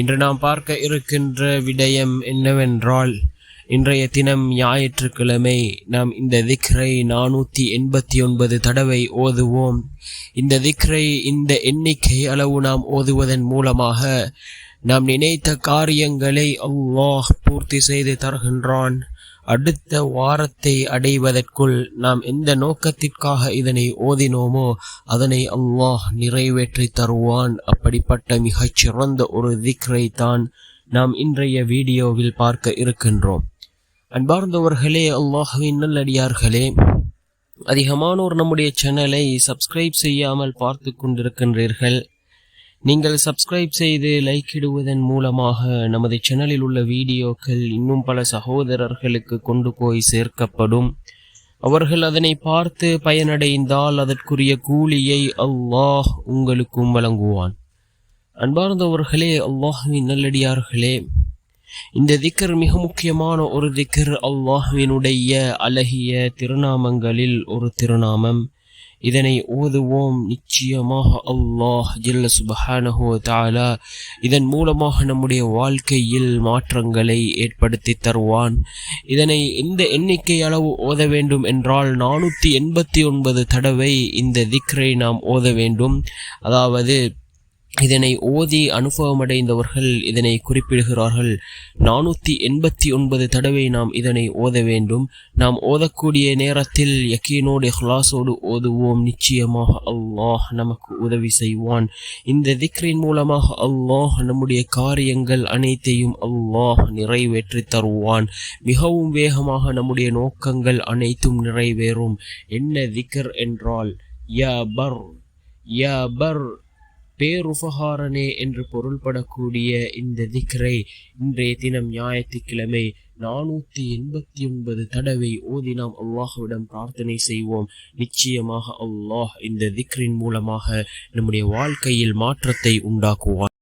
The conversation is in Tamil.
இன்று நாம் பார்க்க இருக்கின்ற விடயம் என்னவென்றால் இன்றைய தினம் ஞாயிற்றுக்கிழமை நாம் இந்த திக்ரை நானூற்றி எண்பத்தி ஒன்பது தடவை ஓதுவோம். இந்த திக்ரை இந்த எண்ணிக்கை அளவு நாம் ஓதுவதன் மூலமாக நாம் நினைத்த காரியங்களை அல்லாஹ் பூர்த்தி செய்து தருகின்றான். அடுத்த வாரத்தை அடைவதற்குள் நாம் எந்த நோக்கத்திற்காக இதனை ஓதினோமோ அதனை அல்லாஹ் நிறைவேற்றி தருவான். அப்படிப்பட்ட மிகச் சிறந்த ஒரு திக்ரை தான் நாம் இன்றைய வீடியோவில் பார்க்க இருக்கின்றோம். அன்பார்ந்தவர்களே அல்லாஹுவின் நல்லடியார்களே அதிகமானோர் நம்முடைய சேனலை சப்ஸ்கிரைப் செய்யாமல் பார்த்து கொண்டிருக்கின்றீர்கள். நீங்கள் சப்ஸ்கிரைப் செய்து லைக் இடுவதன் மூலமாக நமது சேனலில் உள்ள வீடியோக்கள் இன்னும் பல சகோதரர்களுக்கு கொண்டு போய் சேர்க்கப்படும். அவர்கள் அதனை பார்த்து பயனடைந்தால் அதற்குரிய கூலியை அல்லாஹ் உங்களுக்கும் வழங்குவான். அன்பார்ந்தவர்களே அல்லாஹுவின் நல்லடியார்களே இந்த திக்கர் மிக முக்கியமான ஒரு திக்கர் அல்லாஹுவினுடைய அழகிய திருநாமங்களில் ஒரு திருநாமம். இதனை ஓதுவோம் நிச்சயமாக அல்லாஹ் ஜில்ல சுபஹானஹோ தாலா இதன் மூலமாக நம்முடைய வாழ்க்கையில் மாற்றங்களை ஏற்படுத்தி தருவான். இதனை இந்த எண்ணிக்கை அளவு ஓத வேண்டும் என்றால் நானூற்றி எண்பத்தி ஒன்பது தடவை இந்த திக்ரை நாம் ஓத வேண்டும். அதாவது இதனை ஓதி அனுபவமடைந்தவர்கள் இதனை குறிப்பிடுகிறார்கள். நானூற்றி எண்பத்தி ஒன்பது தடவை நாம் இதனை ஓத வேண்டும். நாம் ஓதக்கூடிய நேரத்தில் யக்கீனோடு ஹ்லாஸோடு ஓதுவோம். நிச்சயமாக அல்லாஹ் நமக்கு உதவி செய்வான். இந்த திக்ரின் மூலமாக அல்லாஹ் நம்முடைய காரியங்கள் அனைத்தையும் அல்லாஹ் நிறைவேற்றி தருவான். மிகவும் வேகமாக நம்முடைய நோக்கங்கள் அனைத்தும் நிறைவேறும். என்ன திக்ர் என்றால் யா பர் யா பர் பேருபகாரனே என்று பொருள்படக்கூடிய இந்த திக்ரை இன்றைய தினம் ஞாயிற்றுக்கிழமை நானூற்றி எண்பத்தி ஒன்பது தடவை ஓதி நாம் அல்லாஹுவிடம் பிரார்த்தனை செய்வோம். நிச்சயமாக அல்லாஹ் இந்த திக்ரின் மூலமாக நம்முடைய வாழ்க்கையில் மாற்றத்தை உண்டாக்குவான்.